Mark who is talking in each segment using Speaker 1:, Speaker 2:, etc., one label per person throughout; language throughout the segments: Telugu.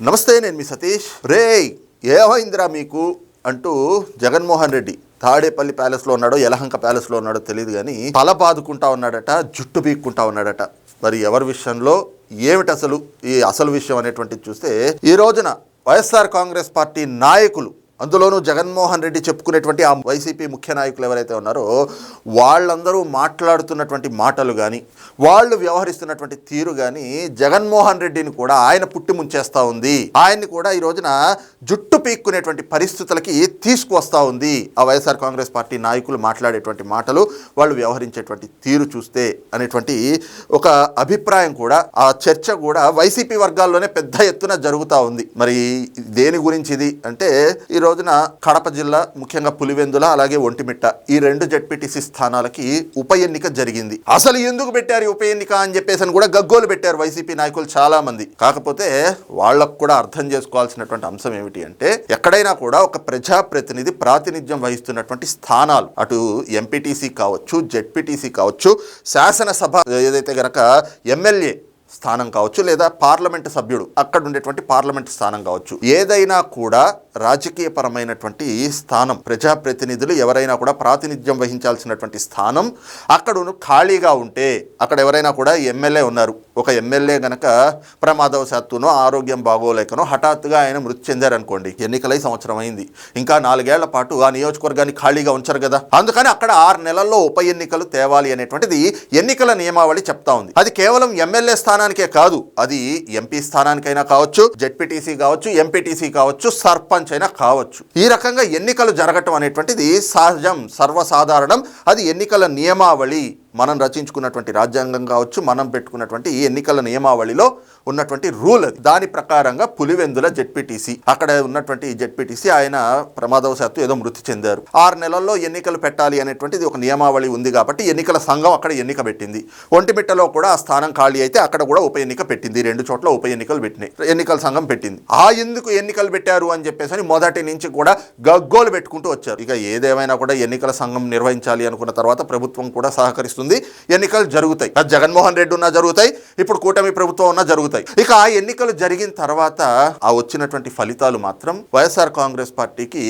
Speaker 1: నమస్తే నేను మీ సతీష్. రే ఏమైందిరా మీకు? అంటూ జగన్మోహన్ రెడ్డి తాడేపల్లి ప్యాలెస్లో ఉన్నాడో యలహంక ప్యాలెస్లో ఉన్నాడో తెలియదు కానీ తల బాదుకుంటా ఉన్నాడట జుట్టు పీక్కుంటా ఉన్నాడట. మరి ఎవరి విషయంలో? ఏమిటి అసలు ఈ అసలు విషయం అనేటువంటిది చూస్తే ఈ రోజున వైఎస్ఆర్ కాంగ్రెస్ పార్టీ నాయకులు అందులోనూ జగన్మోహన్ రెడ్డి చెప్పుకునేటువంటి ఆ వైసీపీ ముఖ్య నాయకులు ఎవరైతే ఉన్నారో వాళ్ళందరూ మాట్లాడుతున్నటువంటి మాటలు కానీ వాళ్ళు వ్యవహరిస్తున్నటువంటి తీరు కానీ జగన్మోహన్ రెడ్డిని కూడా ఆయన పుట్టి ముంచేస్తూ ఉంది. ఆయన్ని కూడా ఈ రోజున జుట్టు పీక్కునేటువంటి పరిస్థితులకి తీసుకువస్తూ ఉంది. ఆ వైఎస్ఆర్ కాంగ్రెస్ పార్టీ నాయకులు మాట్లాడేటువంటి మాటలు వాళ్ళు వ్యవహరించేటువంటి తీరు చూస్తే అనేటువంటి ఒక అభిప్రాయం కూడా ఆ చర్చ కూడా వైసీపీ వర్గాల్లోనే పెద్ద ఎత్తున జరుగుతూ ఉంది. మరి దేని గురించి ఇది? అంటే ఈ రోజున కడప జిల్లా ముఖ్యంగా పులివెందుల అలాగే ఒంటిమిట్ట ఈ రెండు జడ్పీటీసీ స్థానాలకి ఉప ఎన్నిక జరిగింది. అసలు ఎందుకు పెట్టారు ఉప ఎన్నిక అని చెప్పేసి అని కూడా గగ్గోలు పెట్టారు వైసీపీ నాయకులు చాలా మంది కాకపోతే వాళ్ళకు కూడా అర్థం చేసుకోవాల్సినటువంటి అంశం ఏమిటి అంటే ఎక్కడైనా కూడా ఒక ప్రజాప్రతినిధి ప్రాతినిధ్యం వహిస్తున్నటువంటి స్థానాలు అటు ఎంపీటీసీ కావచ్చు జెడ్పీటీసీ కావచ్చు శాసనసభ ఏదైతే గనక ఎమ్మెల్యే స్థానం కావచ్చు లేదా పార్లమెంటు సభ్యుడు అక్కడ ఉండేటువంటి పార్లమెంట్ స్థానం కావచ్చు. ఏదైనా కూడా రాజకీయపరమైనటువంటి స్థానం ప్రజాప్రతినిధులు ఎవరైనా కూడా ప్రాతినిధ్యం వహించాల్సినటువంటి స్థానం అక్కడ ఖాళీగా ఉంటే అక్కడ ఎవరైనా కూడా ఎమ్మెల్యే ఉన్నారు. ఒక ఎమ్మెల్యే గనక ప్రమాదవశాత్తునో ఆరోగ్యం బాగోలేకనో హఠాత్తుగా ఆయన మృతి చెందారనుకోండి. ఎన్నికలై సంవత్సరం అయింది. ఇంకా నాలుగేళ్ళ పాటు ఆ నియోజకవర్గాన్ని ఖాళీగా ఉంచారు కదా. అందుకని అక్కడ ఆరు నెలల్లో ఉప ఎన్నికలు తేవాలి అనేటువంటిది ఎన్నికల నియమావళి చెప్తా ఉంది. అది కేవలం ఎమ్మెల్యే స్థానానికే కాదు. అది ఎంపీ స్థానానికైనా కావచ్చు జెడ్పీటీసీ కావచ్చు ఎంపీటీసీ కావచ్చు సర్పంచ్ అయినా కావచ్చు. ఈ రకంగా ఎన్నికలు జరగటం అనేటువంటిది సహజం సర్వసాధారణం. అది ఎన్నికల నియమావళి. మనం రచించుకున్నటువంటి రాజ్యాంగం కావచ్చు మనం పెట్టుకున్నటువంటి ఈ ఎన్నికల నియమావళిలో ఉన్నటువంటి రూల్ అది. దాని ప్రకారంగా పులివెందుల జెడ్పీటీసీ అక్కడ ఉన్నటువంటి జెడ్పీటీసీ ఆయన ప్రమాదవశాత్తు ఏదో మృతి చెందారు. ఆరు నెలల్లో ఎన్నికలు పెట్టాలి అనేటువంటిది ఒక నియమావళి ఉంది కాబట్టి ఎన్నికల సంఘం అక్కడ ఎన్నిక పెట్టింది. ఒంటిమిట్టలో కూడా ఆ స్థానం ఖాళీ అయితే అక్కడ కూడా ఉప ఎన్నిక పెట్టింది. రెండు చోట్ల ఉప ఎన్నికలు పెట్టినాయి. ఎన్నికల సంఘం పెట్టింది. ఆ ఎందుకు ఎన్నికలు పెట్టారు అని చెప్పేసి అని మొదటి నుంచి కూడా గగ్గోలు పెట్టుకుంటూ వచ్చారు. ఇక ఏదేమైనా కూడా ఎన్నికల సంఘం నిర్వహించాలి అనుకున్న తర్వాత ప్రభుత్వం కూడా సహకరిస్తుంది. ఎన్నికలు జరుగుతాయి. అది జగన్మోహన్ రెడ్డి ఉన్నా జరుగుతాయి ఇప్పుడు కూటమి ప్రభుత్వం ఉన్నా జరుగుతాయి. ఇక ఆ ఎన్నికలు జరిగిన తర్వాత ఆ వచ్చినటువంటి ఫలితాలు మాత్రం వైఎస్ఆర్ కాంగ్రెస్ పార్టీకి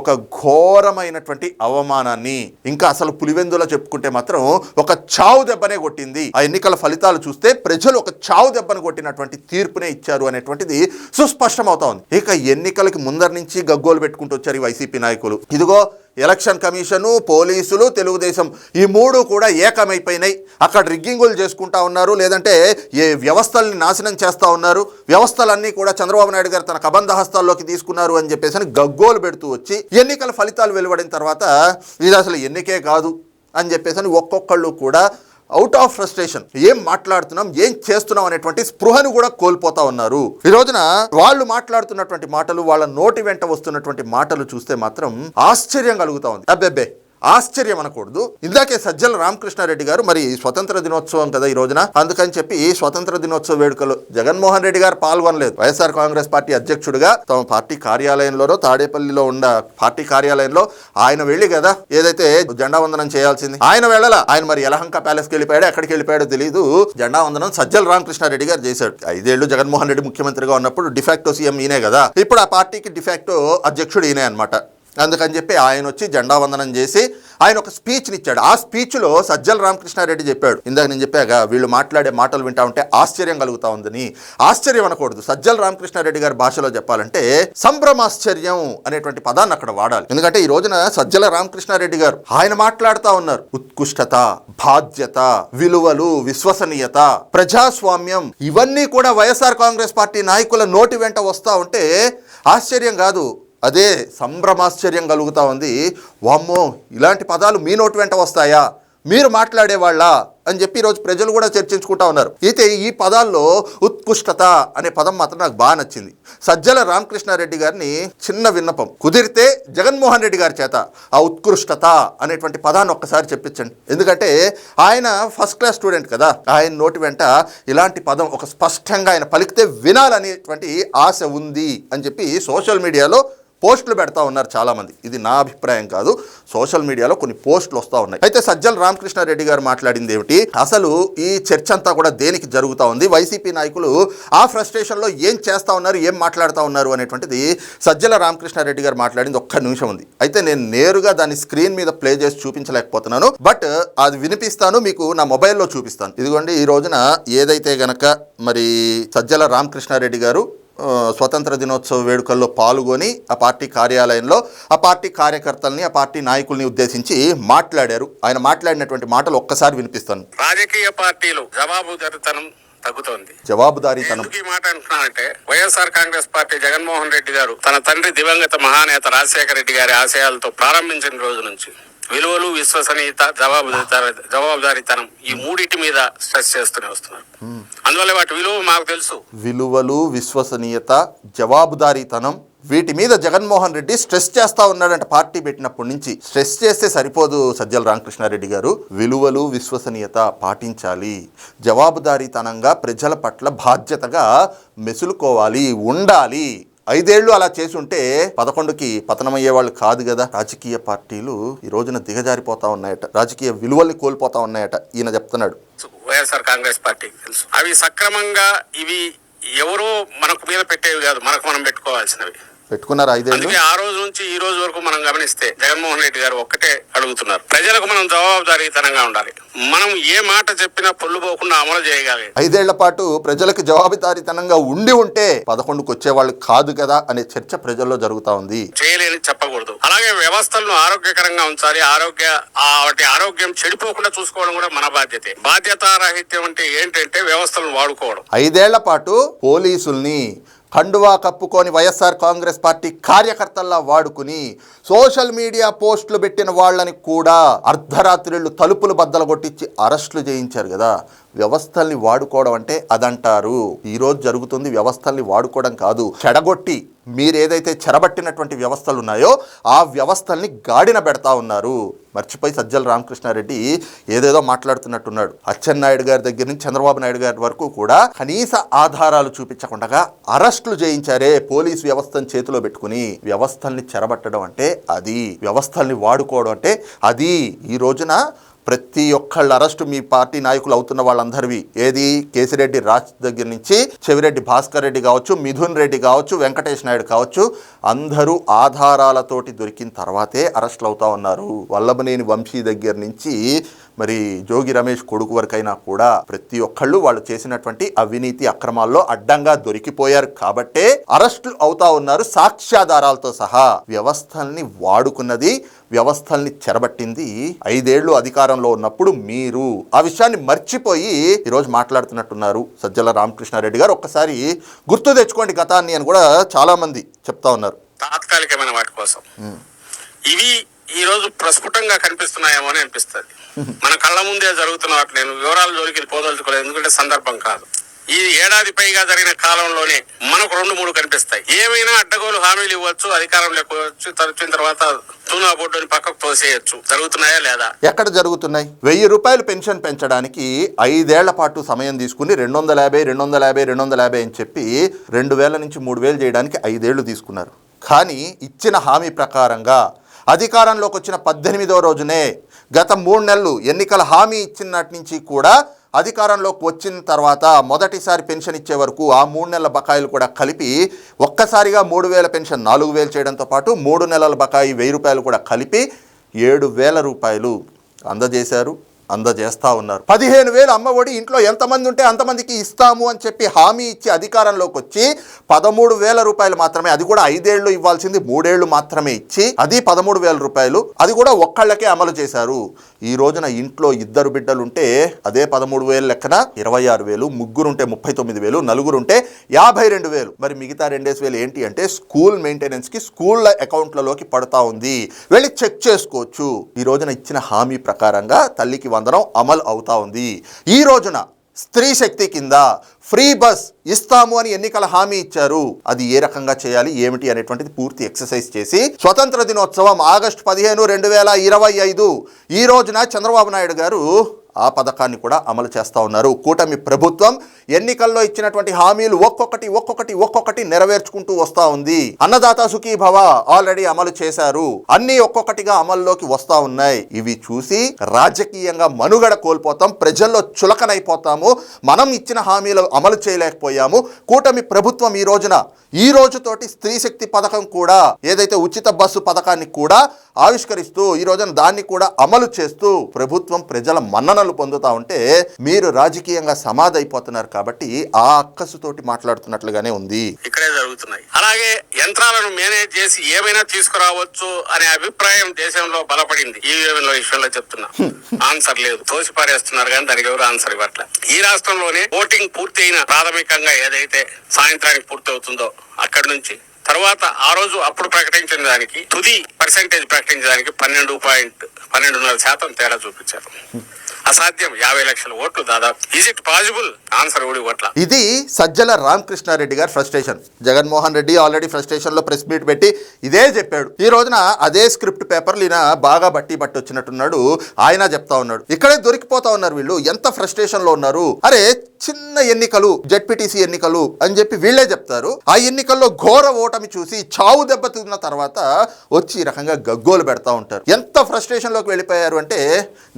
Speaker 1: ఒక ఘోరమైనటువంటి అవమానాన్ని ఇంకా అసలు పులివెందులో చెప్పుకుంటే మాత్రం ఒక చావు దెబ్బనే కొట్టింది. ఆ ఎన్నికల ఫలితాలు చూస్తే ప్రజలు ఒక చావు దెబ్బను కొట్టినటువంటి తీర్పునే ఇచ్చారు అనేటువంటిది సుస్పష్టం అవుతా ఉంది. ఇక ఎన్నికలకి ముందర నుంచి గగ్గోలు పెట్టుకుంటూ వచ్చారు ఈ వైసీపీ నాయకులు. ఇదిగో ఎలక్షన్ కమిషను పోలీసులు తెలుగుదేశం ఈ మూడు కూడా ఏకమైపోయినాయి. అక్కడ రిగ్గింగులు చేసుకుంటా ఉన్నారు లేదంటే ఏ వ్యవస్థల్ని నాశనం చేస్తూ ఉన్నారు. వ్యవస్థలన్నీ కూడా చంద్రబాబు నాయుడు గారు తన కబంధ హస్తాల్లోకి తీసుకున్నారు అని చెప్పేసి అని గగ్గోలు పెడుతూ వచ్చి ఎన్నికల ఫలితాలు వెలువడిన తర్వాత ఇది అసలు ఎన్నికే కాదు అని చెప్పేసి అని ఒక్కొక్కళ్ళు కూడా అవుట్ ఆఫ్ ఫ్రస్ట్రేషన్ ఏం మాట్లాడుతున్నాం? ఏం చేస్తున్నాం? అనేటువంటి స్పృహను కూడా కోల్పోతా ఉన్నారు. ఈ రోజున వాళ్ళు మాట్లాడుతున్నటువంటి మాటలు వాళ్ళ నోటి వెంట వస్తున్నటువంటి మాటలు చూస్తే మాత్రం ఆశ్చర్యం కలుగుతా ఉంది. అబ్బెబ్బే! ఆశ్చర్యం అనకూడదు. ఇందాకే సజ్జల రామకృష్ణారెడ్డి గారు మరి స్వతంత్ర దినోత్సవం కదా ఈ రోజున అందుకని చెప్పి స్వతంత్ర దినోత్సవ వేడుకలు జగన్మోహన్ రెడ్డి గారు పాల్గొనలేదు. వైఎస్ఆర్ కాంగ్రెస్ పార్టీ అధ్యక్షుడిగా తమ పార్టీ కార్యాలయంలోనో తాడేపల్లిలో ఉన్న పార్టీ కార్యాలయంలో ఆయన వెళ్ళి కదా ఏదైతే జెండా వందనం చేయాల్సింది. ఆయన వెళ్ళాల? ఆయన మరి యలహంక ప్యాలెస్కి వెళ్ళిపోయాడు? ఎక్కడికి వెళ్ళిపోయాడో తెలియదు జెండా వందనం సజ్జల రామకృష్ణారెడ్డి గారు చేశాడు. ఐదేళ్ళు జగన్మోహన్ రెడ్డి ముఖ్యమంత్రిగా ఉన్నప్పుడు డిఫాక్టో సీఎం ఈయనే కదా. ఇప్పుడు ఆ పార్టీకి డిఫాక్టో అధ్యక్షుడు ఈయనే అనమాట అందుకని చెప్పి ఆయన వచ్చి జెండా వందనం చేసి ఆయన ఒక స్పీచ్ని ఇచ్చాడు. ఆ స్పీచ్లో సజ్జల రామకృష్ణారెడ్డి చెప్పాడు. ఇందాక నేను చెప్పాక వీళ్ళు మాట్లాడే మాటలు వింటా ఉంటే ఆశ్చర్యం కలుగుతా ఉందని. ఆశ్చర్యం అనకూడదు. సజ్జల రామకృష్ణారెడ్డి గారి భాషలో చెప్పాలంటే సంభ్రమాశ్చర్యం అనేటువంటి పదాన్ని అక్కడ వాడాలి. ఎందుకంటే ఈ రోజున సజ్జల రామకృష్ణారెడ్డి గారు ఆయన మాట్లాడుతూ ఉన్నారు. ఉత్కృష్టత బాధ్యత విలువలు విశ్వసనీయత ప్రజాస్వామ్యం ఇవన్నీ కూడా వైఎస్ఆర్ కాంగ్రెస్ పార్టీ నాయకుల నోటి వెంట వస్తూ ఉంటే ఆశ్చర్యం కాదు. అదే సంభ్రమాశ్చర్యం కలుగుతూ ఉంది. వామ్మో ఇలాంటి పదాలు మీ నోటి వెంట వస్తాయా? మీరు మాట్లాడేవాళ్ళ? అని చెప్పి ఈరోజు ప్రజలు కూడా చర్చించుకుంటా ఉన్నారు. అయితే ఈ పదాల్లో ఉత్కృష్టత అనే పదం మాత్రం నాకు బాగా నచ్చింది. సజ్జల రామకృష్ణారెడ్డి గారిని చిన్న విన్నపం కుదిరితే జగన్మోహన్ రెడ్డి గారి చేత ఆ ఉత్కృష్టత అనేటువంటి పదాన్ని ఒక్కసారి చెప్పించండి. ఎందుకంటే ఆయన ఫస్ట్ క్లాస్ స్టూడెంట్ కదా. ఆయన నోటి వెంట ఇలాంటి పదం ఒక స్పష్టంగా ఆయన పలికితే వినాలనేటువంటి ఆశ ఉంది అని చెప్పి సోషల్ మీడియాలో పోస్టులు పెడతా ఉన్నారు చాలామంది. ఇది నా అభిప్రాయం కాదు. సోషల్ మీడియాలో కొన్ని పోస్టులు వస్తూ ఉన్నాయి. అయితే సజ్జల రామకృష్ణారెడ్డి గారు మాట్లాడింది ఏమిటి? అసలు ఈ చర్చ అంతా కూడా దేనికి జరుగుతూ ఉంది? వైసీపీ నాయకులు ఆ ఫ్రస్ట్రేషన్లో ఏం చేస్తా ఉన్నారు? ఏం మాట్లాడుతూ ఉన్నారు? అనేటువంటిది సజ్జల రామకృష్ణారెడ్డి గారు మాట్లాడింది ఒక్క నిమిషం ఉంది. అయితే నేను నేరుగా దాన్ని స్క్రీన్ మీద ప్లే చేసి చూపించలేకపోతున్నాను. బట్ అది వినిపిస్తాను. మీకు నా మొబైల్లో చూపిస్తాను. ఇదిగోండి ఈ రోజున ఏదైతే గనక మరి సజ్జల రామకృష్ణారెడ్డి గారు స్వతంత్ర దినోత్సవ వేడుకల్లో పాల్గొని ఆ పార్టీ కార్యాలయంలో ఆ పార్టీ కార్యకర్తల్ని ఆ పార్టీ నాయకుల్ని ఉద్దేశించి మాట్లాడారు. ఆయన మాట్లాడినటువంటి మాటలు ఒక్కసారి వినిపిస్తాను.
Speaker 2: రాజకీయ పార్టీలు జవాబుదారితనం తగ్గుతోంది.
Speaker 1: జవాబుదారీతనం.
Speaker 2: ఈ మాట అంటున్నానంటే వైఎస్ఆర్ కాంగ్రెస్ పార్టీ జగన్మోహన్ రెడ్డి గారు తన తండ్రి దివంగత మహానేత రాజశేఖర రెడ్డి గారి ఆశయాలతో ప్రారంభించిన రోజు నుంచి విలువలు విశ్వసనీయత జవాబుదారి జవాబుదారీతనం ఈ మూడింటి మీద స్ట్రెస్ చేస్తూనే వస్తున్నారు. అందువల్ల వాటి విలువ మాకు తెలుసు.
Speaker 1: విలువలు విశ్వసనీయత జవాబుదారీతనం వీటి మీద జగన్మోహన్ రెడ్డి స్ట్రెస్ చేస్తా ఉన్నాడంట. పార్టీ పెట్టినప్పటి నుంచి స్ట్రెస్ చేస్తే సరిపోదు సజ్జల రామకృష్ణారెడ్డి గారు. విలువలు విశ్వసనీయత పాటించాలి. జవాబుదారీతనంగా ప్రజల పట్ల బాధ్యతగా మెసులుకోవాలి ఉండాలి. ఐదేళ్ళు అలా చేసి ఉంటే పదకొండుకి పతనమయ్యే వాళ్ళు కాదు కదా రాజకీయ పార్టీలు ఈ రోజున దిగజారిపోతా ఉన్నాయట. రాజకీయ విలువల్ని కోల్పోతా ఉన్నాయట ఈయన చెప్తున్నాడు.
Speaker 2: వైఎస్ఆర్ కాంగ్రెస్ పార్టీకి తెలుసు. అవి సక్రమంగా ఇవి ఎవరో మనకు మీద పెట్టేవి కాదు మనకు మనం పెట్టుకోవాల్సినవి.
Speaker 1: పెట్టుకున్నారు
Speaker 2: అందుకే ఆ రోజు నుంచి ఈ రోజు వరకు మనం గమనిస్తే జగన్మోహన్ రెడ్డి గారు ఒక్కటే అడుగుతున్నారు. ప్రజలకు మనం జవాబుదారీతనంగా ఉండాలి. మనం ఏ మాట చెప్పినా పొల్లు పోకుండా అమలు చేయగలిగాలి.
Speaker 1: ఐదేళ్ళ పాటు ప్రజలకు జవాబుదారీతనంగా ఉండి ఉంటే పదకొండుకు వచ్చేవాళ్ళు కాదు కదా అనే చర్చ ప్రజల్లో జరుగుతా ఉంది.
Speaker 2: చేయలేని చెప్పకూడదు. అలాగే వ్యవస్థలను ఆరోగ్యకరంగా ఉంచాలి. ఆరోగ్య వాటి ఆరోగ్యం చెడిపోకుండా చూసుకోవడం కూడా మన బాధ్యతే. బాధ్యతారాహిత్యం అంటే ఏంటంటే వ్యవస్థలను వాడుకోవడం.
Speaker 1: ఐదేళ్ళ పాటు పోలీసుల్ని కండువా కప్పుకొని వైఎస్ఆర్ కాంగ్రెస్ పార్టీ కార్యకర్తల్లా వాడుకుని సోషల్ మీడియా పోస్టులు పెట్టిన వాళ్ళని కూడా అర్ధరాత్రిళ్ళు తలుపులు బద్దలు కొట్టించి అరెస్టులు చేయించారు కదా. వ్యవస్థల్ని వాడుకోవడం అంటే అదంటారు. ఈరోజు జరుగుతుంది వ్యవస్థల్ని వాడుకోవడం కాదు. చెడగొట్టి మీరు ఏదైతే చెరబట్టినటువంటి వ్యవస్థలు ఉన్నాయో ఆ వ్యవస్థల్ని గాడిన పెడతా ఉన్నారు. మర్చిపోయి సజ్జల రామకృష్ణారెడ్డి ఏదేదో మాట్లాడుతున్నట్టున్నాడు. అచ్చెన్నాయుడు గారి దగ్గర నుంచి చంద్రబాబు నాయుడు గారి వరకు కూడా కనీస ఆధారాలు చూపించకుండా అరెస్టులు చేయించారే పోలీస్ వ్యవస్థను చేతిలో పెట్టుకుని. వ్యవస్థల్ని చెరబట్టడం అంటే అది. వ్యవస్థల్ని వాడుకోవడం అంటే అది. ఈ రోజున ప్రతి ఒక్కళ్ళ అరెస్టు మీ పార్టీ నాయకులు అవుతున్న వాళ్ళందరివి. ఏది? కేసిరెడ్డి రాజ్ దగ్గర నుంచి చెవిరెడ్డి భాస్కర్ రెడ్డి కావచ్చు మిథున్ రెడ్డి కావచ్చు వెంకటేష్ నాయుడు కావచ్చు అందరూ ఆధారాలతోటి దొరికిన తర్వాతే అరెస్టులు అవుతా ఉన్నారు. వల్లభనేని వంశీ దగ్గర నుంచి మరి జోగి రమేష్ కొడుకు వరకైనా కూడా ప్రతి ఒక్కళ్ళు వాళ్ళు చేసినటువంటి అవినీతి అక్రమాల్లో అడ్డంగా దొరికిపోయారు కాబట్టే అరెస్టులు అవుతా ఉన్నారు సాక్ష్యాధారాలతో సహా. వ్యవస్థల్ని వాడుకున్నది వ్యవస్థల్ని చెరబట్టింది ఐదేళ్ళు అధికారంలో ఉన్నప్పుడు మీరు. ఆ విషయాన్ని మర్చిపోయి ఈరోజు మాట్లాడుతున్నట్టున్నారు సజ్జల రామకృష్ణారెడ్డి గారు. ఒక్కసారి గుర్తు తెచ్చుకోండి గతాన్ని అని కూడా చాలా మంది చెప్తా ఉన్నారు.
Speaker 2: తాత్కాలికమైన వాటి కోసం. ఇవి ఈ రోజు ప్రస్ఫుటంగా కనిపిస్తున్నాయేమో అని అనిపిస్తుంది. మన కళ్ళ ముందే జరుగుతున్న వాటి నేను వివరాల జోలికి పోదలుచుకోలేదు. ఎందుకంటే సందర్భం కాదు. ఈ ఏడాది పైగా జరిగిన కాలంలోనే మనకు రెండు మూడు కనిపిస్తాయి. ఏమైనా అడ్డగోలు హామీలు ఇవ్వచ్చు అధికారం లేకపోవచ్చు తరచిన తర్వాత తూనా బోర్డుని పక్కకు తోసేయచ్చు. జరుగుతున్నాయా లేదా?
Speaker 1: ఎక్కడ జరుగుతున్నాయి? వెయ్యి రూపాయలు పెన్షన్ పెంచడానికి ఐదేళ్ళ పాటు సమయం తీసుకుని రెండు వందల యాభై రెండు వందల యాభై రెండు వందల యాభై అని చెప్పి రెండు వేల నుంచి మూడు వేలు చేయడానికి ఐదేళ్ళు తీసుకున్నారు. కానీ ఇచ్చిన హామీ ప్రకారంగా అధికారంలోకి వచ్చిన పద్దెనిమిదవ రోజునే గత మూడు నెలలు ఎన్నికల హామీ ఇచ్చినటి నుంచి కూడా అధికారంలోకి వచ్చిన తర్వాత మొదటిసారి పెన్షన్ ఇచ్చే వరకు ఆ మూడు నెలల బకాయిలు కూడా కలిపి ఒక్కసారిగా మూడు వేల పెన్షన్ నాలుగు వేలు చేయడంతో పాటు మూడు నెలల బకాయి వెయ్యి రూపాయలు కూడా కలిపి ఏడు వేల రూపాయలు అందజేశారు. అందజేస్తా ఉన్నారు. పదిహేను వేలు అమ్మఒడి ఇంట్లో ఎంతమంది ఉంటే అంతమందికి ఇస్తాము అని చెప్పి హామీ ఇచ్చి అధికారంలోకి వచ్చి పదమూడు వేల రూపాయలు మాత్రమే అది కూడా ఐదేళ్ళు ఇవ్వాల్సింది మూడేళ్ళు మాత్రమే ఇచ్చి అది పదమూడు వేల రూపాయలు అది కూడా ఒక్కళ్ళకే అమలు చేశారు. ఈ రోజున ఇంట్లో ఇద్దరు బిడ్డలుంటే అదే పదమూడు వేలు లెక్కన ఇరవై ఆరు వేలు ముగ్గురుంటే ముప్పై తొమ్మిది వేలు నలుగురుంటే యాభై రెండు వేలు. మరి మిగతా రెండేసి వేలు ఏంటి అంటే స్కూల్ మెయింటెనెన్స్కి స్కూళ్ళ అకౌంట్లలోకి పడతా ఉంది. వెళ్ళి చెక్ చేసుకోవచ్చు. ఈ రోజున ఇచ్చిన హామీ ప్రకారంగా తల్లికి వందనం అమలు అవుతా ఉంది. ఈ రోజున స్త్రీ శక్తి కింద ఫ్రీ బస్ ఇస్తాము అని ఎన్నికల హామీ ఇచ్చారు. అది ఏ రకంగా చేయాలి ఏమిటి అనేటువంటిది పూర్తి ఎక్సర్సైజ్ చేసి స్వతంత్ర దినోత్సవం ఆగస్టు పదిహేను రెండు వేల ఇరవై ఐదు ఈ రోజున చంద్రబాబు నాయుడు గారు ఆ పథకాన్ని కూడా అమలు చేస్తూ ఉన్నారు. కూటమి ప్రభుత్వం ఎన్నికల్లో ఇచ్చినటువంటి హామీలు ఒక్కొక్కటి ఒక్కొక్కటి ఒక్కొక్కటి నెరవేర్చుకుంటూ వస్తూ ఉంది. అన్నదాత సుఖీ భవ ఆల్రెడీ అమలు చేశారు. అన్ని ఒక్కొక్కటిగా అమల్లోకి వస్తూ ఉన్నాయి. ఇవి చూసి రాజకీయంగా మనుగడ కోల్పోతాం ప్రజల్లో చులకనైపోతాము మనం ఇచ్చిన హామీలు అమలు చేయలేకపోయాము. కూటమి ప్రభుత్వం ఈ రోజున ఈ రోజుతోటి స్త్రీ శక్తి పథకం కూడా ఏదైతే ఉచిత బస్సు పథకాన్ని కూడా ఆవిష్కరిస్తూ ఈ రోజున దాన్ని కూడా అమలు చేస్తూ ప్రభుత్వం ప్రజల మన్ననలు పొందుతా ఉంటే మీరు రాజకీయంగా సమాధైపోతున్నారు కాబట్టి ఆ అక్కసుతోటి మాట్లాడుతున్నట్లుగానే ఉంది.
Speaker 2: ఇక్కడే జరుగుతున్నాయి. అలాగే యంత్రాలను మేనేజ్ చేసి ఏమైనా తీసుకురావచ్చు అనే అభిప్రాయం దేశంలో బలపడింది. ఈ విషయంలో చెప్తున్నా. ఆన్సర్ లేదు. తోసి పారేస్తున్నారు కానీ దానికి ఎవరు ఆన్సర్ ఇవ్వట్లే. ఈ రాష్ట్రంలోనే ఓటింగ్ పూర్తి అయిన ప్రాథమికంగా ఏదైతే సాయంత్రానికి పూర్తి అవుతుందో అక్కడి నుంచి తర్వాత ఆ రోజు అప్పుడు ప్రకటించిన దానికి తుది పర్సెంటేజ్ ప్రకటించడానికి పన్నెండు పాయింట్ పన్నెండున్నర శాతం తేడా చూపించారు. అసాధ్యం. యాభై లక్షల ఓట్లు దాదాపు. ఈజ్ ఇట్ పాసిబుల్ ఆన్సర్ కూడా ఇవ్వట్ల
Speaker 1: ఇది సజ్జల రామకృష్ణారెడ్డి గారి ఫ్రస్ట్రేషన్ జగన్మోహన్ రెడ్డి ఆల్రెడీ ఫ్రస్ట్రేషన్లో ప్రెస్ మీట్ పెట్టి ఇదే చెప్పాడు. ఈ రోజున అదే స్క్రిప్ట్ పేపర్లు ఈయన బాగా బట్టి బట్టి వచ్చినట్టున్నాడు ఆయన చెప్తా ఉన్నాడు. ఇక్కడే దొరికిపోతా ఉన్నారు వీళ్ళు. ఎంత ఫ్రస్ట్రేషన్లో ఉన్నారు? అరే చిన్న ఎన్నికలు జడ్పీటీసీ ఎన్నికలు అని చెప్పి వీళ్ళే చెప్తారు. ఆ ఎన్నికల్లో ఘోర ఓటమి చూసి చావు దెబ్బతిన్న తర్వాత వచ్చి ఈ రకంగా గగ్గోలు పెడతా ఉంటారు. ఎంత ఫ్రస్ట్రేషన్లోకి వెళ్ళిపోయారు అంటే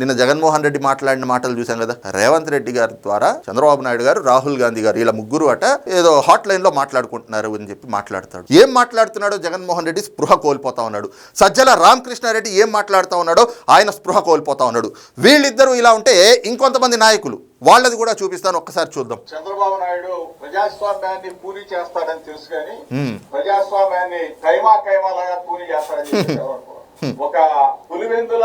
Speaker 1: నిన్న జగన్మోహన్ రెడ్డి మాట్లాడిన మాటలు చూసాం కదా రేవంత్ రెడ్డి గారి ద్వారా చంద్రబాబు నాయుడు గారు రాహుల్ గాంధీ గారు ఇలా ముగ్గురు అట ఏదో హాట్ లైన్లో మాట్లాడుకుంటున్నారు అని చెప్పి మాట్లాడతాడు. ఏం మాట్లాడుతున్నాడో జగన్మోహన్ రెడ్డి స్పృహ కోల్పోతా ఉన్నాడు. సజ్జల రామకృష్ణారెడ్డి ఏం మాట్లాడుతా ఉన్నాడో ఆయన స్పృహ కోల్పోతా ఉన్నాడు. వీళ్ళిద్దరూ ఇలా ఉంటే ఇంకొంతమంది నాయకులు వాళ్ళది కూడా చూపిస్తాను ఒక్కసారి చూద్దాం.
Speaker 3: చంద్రబాబు నాయుడు ప్రజాస్వామ్యాన్ని పూని చేస్తాడని తెలుసు కానీ. ప్రజాస్వామ్యాన్ని కైమా కైమాలాగా పూని చేస్తాడని. ఒక పులివెందుల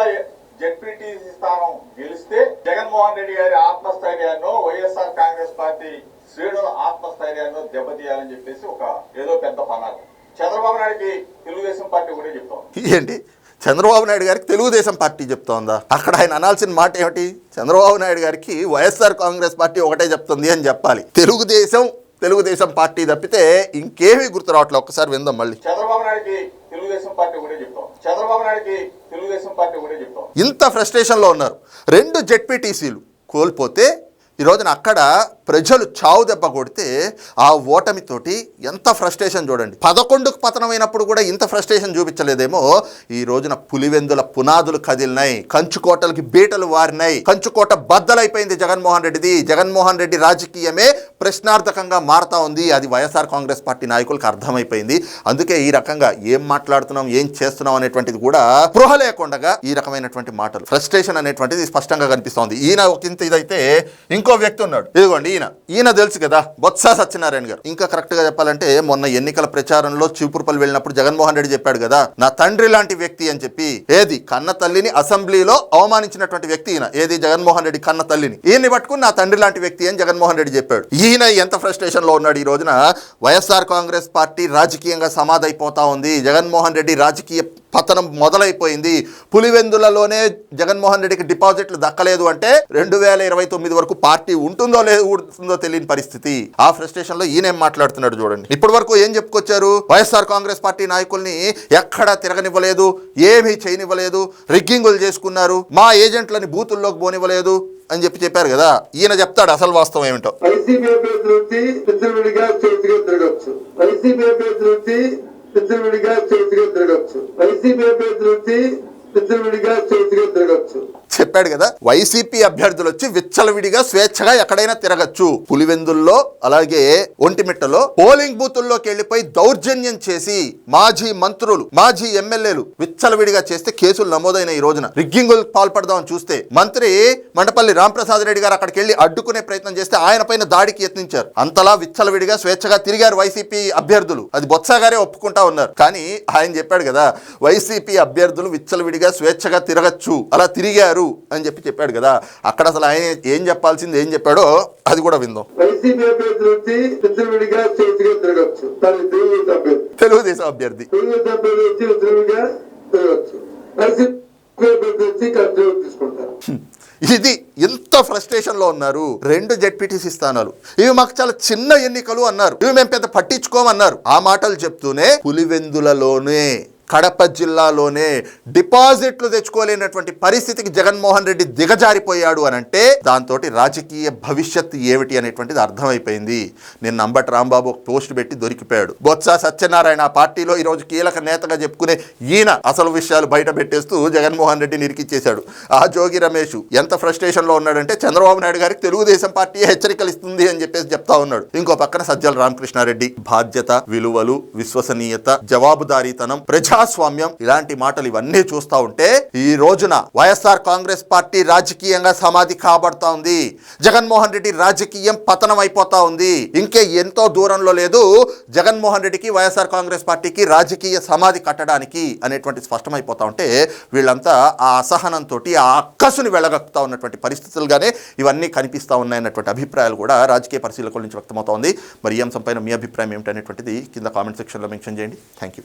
Speaker 3: జెడ్పీటీసీ స్థానం గెలిస్తే జగన్మోహన్ రెడ్డి గారి ఆత్మస్థైర్యాన్నో వైఎస్ఆర్ కాంగ్రెస్ పార్టీ శ్రేణుల ఆత్మస్థైర్యాన్నో దెబ్బతీయాలని చెప్పేసి ఒక ఏదో పెద్ద పనాలు. చంద్రబాబు నాయుడికి తెలుగుదేశం పార్టీ కూడా చెప్తాం
Speaker 1: ఏంటి? చంద్రబాబు నాయుడు గారికి తెలుగుదేశం పార్టీ చెప్తోందా? అక్కడ ఆయన అనాల్సిన మాట ఏమిటి? చంద్రబాబు నాయుడు గారికి వైఎస్ఆర్ కాంగ్రెస్ పార్టీ ఒకటే చెప్తుంది అని చెప్పాలి. తెలుగుదేశం తెలుగుదేశం పార్టీ తప్పితే ఇంకేమీ గుర్తు రావట్లేదు. ఒక్కసారి విందాం మళ్ళీ.
Speaker 3: చంద్రబాబు నాయుడికి తెలుగుదేశం పార్టీ కూడా చెప్తాం. చంద్రబాబు నాయుడికి తెలుగుదేశం పార్టీ కూడా చెప్తాం.
Speaker 1: ఇంత ఫ్రస్ట్రేషన్లో ఉన్నారు. రెండు జెడ్పీటీసీలు కోల్పోతే ఈ రోజున అక్కడ ప్రజలు చావు దెబ్బ కొడితే ఆ ఓటమితోటి ఎంత ఫ్రస్ట్రేషన్ చూడండి. పదకొండుకు పతనమైనప్పుడు కూడా ఇంత ఫ్రస్ట్రేషన్ చూపించలేదేమో. ఈ రోజున పులివెందుల పునాదులు కదిలినాయి. కంచుకోటలకి బీటలు వారినాయి. కంచుకోట బద్దలైపోయింది జగన్మోహన్ రెడ్డిది. జగన్మోహన్ రెడ్డి రాజకీయమే ప్రశ్నార్థకంగా మారుతా ఉంది. అది వైఎస్ఆర్ కాంగ్రెస్ పార్టీ నాయకులకు అర్థమైపోయింది. అందుకే ఈ రకంగా ఏం మాట్లాడుతున్నాం ఏం చేస్తున్నాం అనేటువంటిది కూడా స్పృహ లేకుండా ఈ రకమైనటువంటి మాటలు ఫ్రస్ట్రేషన్ అనేటువంటిది స్పష్టంగా కనిపిస్తోంది. ఈయన ఒక ఇంత ఇదైతే ఇంకో వ్యక్తి ఉన్నాడు. ఇదిగోండి ఈయన. ఈయన తెలుసు కదా బొత్స సత్యనారాయణ గారు. ఇంకా కరెక్ట్గా చెప్పాలంటే మొన్న ఎన్నికల ప్రచారంలో చూపురుపల్లి వెళ్ళినప్పుడు జగన్మోహన్ రెడ్డి చెప్పాడు కదా నా తండ్రి లాంటి వ్యక్తి అని చెప్పి ఏది? కన్న తల్లిని అసెంబ్లీలో అవమానించినటువంటి వ్యక్తి ఈయన. ఏది? జగన్మోహన్ రెడ్డి కన్న తల్లిని. ఈయన్ని పట్టుకుని నా తండ్రి లాంటి వ్యక్తి అని జగన్మోహన్ రెడ్డి చెప్పాడు. ఈయన ఎంత ఫ్రస్ట్రేషన్లో ఉన్నాడు ఈ రోజున? వైఎస్ఆర్ కాంగ్రెస్ పార్టీ రాజకీయంగా సమాధైపోతా ఉంది. జగన్మోహన్ రెడ్డి రాజకీయ పతనం మొదలైపోయింది. పులివెందులలోనే జగన్మోహన్ రెడ్డికి డిపాజిట్లు దక్కలేదు అంటే రెండు వేల ఇరవై తొమ్మిది వరకు పార్టీ ఉంటుందో లేదు ఉంటుందో తెలియని పరిస్థితి. ఆ ఫ్రస్ట్రేషన్లో ఈయనేం మాట్లాడుతున్నాడు చూడండి. ఇప్పటి వరకు ఏం చెప్పుకొచ్చారు? వైఎస్ఆర్ కాంగ్రెస్ పార్టీ నాయకుల్ని ఎక్కడా తిరగనివ్వలేదు ఏమీ చేయనివ్వలేదు రిగ్గింగులు చేసుకున్నారు మా ఏజెంట్లని బూతుల్లోకి పోనివ్వలేదు అని చెప్పి చెప్పారు కదా. ఈయన చెప్తాడు అసలు వాస్తవం ఏమిటో.
Speaker 4: వైసీపీ నుంచి విచ్చలవిడిగా చేతిగా తిరగచ్చు. వైసీపీ అభ్యర్థి నుంచి విచ్చలవిడిగా చేతిగా తిరగచ్చు.
Speaker 1: చెప్పాడు కదా వైసీపీ అభ్యర్థులు వచ్చి విచ్చలవిడిగా స్వేచ్ఛగా ఎక్కడైనా తిరగచ్చు. పులివెందుల్లో అలాగే ఒంటిమిట్టలో పోలింగ్ బూతుల్లోకి వెళ్ళిపోయి దౌర్జన్యం చేసి మాజీ మంత్రులు మాజీ ఎమ్మెల్యేలు విచ్చలవిడిగా చేస్తే కేసులు నమోదైన ఈ రోజున. రిగ్గింగులు పాల్పడదామని చూస్తే మంత్రి మండపల్లి రాంప్రసాద్ రెడ్డి గారు అక్కడికి వెళ్ళి అడ్డుకునే ప్రయత్నం చేస్తే ఆయన పైన దాడికి యత్నించారు. అంతలా విచ్చలవిడిగా స్వేచ్ఛగా తిరిగారు వైసీపీ అభ్యర్థులు. అది బొత్స గారే ఒప్పుకుంటా ఉన్నారు. కానీ ఆయన చెప్పాడు కదా వైసీపీ అభ్యర్థులు విచ్చలవిడిగా స్వేచ్ఛగా తిరగచ్చు. అలా తిరిగారు. అని చెప్పి చెప్పాడు కదా అక్కడ అసలు ఆయన ఏం చెప్పాల్సింది ఏం చెప్పాడో అది కూడా విందాం.
Speaker 4: తెలుగుదేశం అభ్యర్థి.
Speaker 1: ఇది ఎంత ఫ్రస్ట్రేషన్లో ఉన్నారు? రెండు జెడ్పీటీసీ స్థానాలు. ఇవి మాకు చాలా చిన్న ఎన్నికలు అన్నారు. ఇవి మేము పెద్ద పట్టించుకోమన్నారు. ఆ మాటలు చెప్తూనే పులివెందులలోనే కడప జిల్లాలోనే డిపాజిట్లు తెచ్చుకోలేనటువంటి పరిస్థితికి జగన్మోహన్ రెడ్డి దిగజారిపోయాడు అని అంటే దాంతో రాజకీయ భవిష్యత్తు ఏమిటి అనేటువంటిది అర్థమైపోయింది. నేను నంబటి రాంబాబు ఒక పోస్ట్ పెట్టి దొరికిపోయాడు. బొత్స సత్యనారాయణ ఆ పార్టీలో ఈరోజు కీలక నేతగా చెప్పుకునే ఈయన అసలు విషయాలు బయట పెట్టేస్తూ జగన్మోహన్ రెడ్డి నిరికిచ్చేశాడు ఆ జోగి రమేష్ ఎంత ఫ్రస్ట్రేషన్లో ఉన్నాడంటే చంద్రబాబు నాయుడు గారికి తెలుగుదేశం పార్టీ హెచ్చరికలు ఇస్తుంది అని చెప్పేసి చెప్తా ఉన్నాడు. ఇంకో పక్కన సజ్జల రామకృష్ణారెడ్డి. బాధ్యత విలువలు విశ్వసనీయత జవాబుదారీతనం ప్రజాస్వామ్యం ఇలాంటి మాటలు ఇవన్నీ చూస్తా ఉంటే ఈ రోజున వైఎస్ఆర్ కాంగ్రెస్ పార్టీ రాజకీయంగా సమాధి కాబడతా ఉంది. జగన్మోహన్ రెడ్డి రాజకీయం పతనం అయిపోతా ఉంది. ఇంకే ఎంతో దూరంలో లేదు జగన్మోహన్ రెడ్డికి వైఎస్ఆర్ కాంగ్రెస్ పార్టీకి రాజకీయ సమాధి కట్టడానికి అనేటువంటి స్పష్టమైపోతా ఉంటే వీళ్ళంతా ఆ అసహనంతో ఆ అక్కసుని వెళ్ళగక్కుతా ఉన్నటువంటి పరిస్థితులుగానే ఇవన్నీ కనిపిస్తూ ఉన్నాయన్నటువంటి అభిప్రాయాలు కూడా రాజకీయ పరిశీలకుల నుంచి వ్యక్తమవుతోంది మరి ఈ అంశంపైన మీ అభిప్రాయం ఏమిటనేటువంటిది కింద కామెంట్ సెక్షన్లో మెన్షన్ చేయండి. Thank you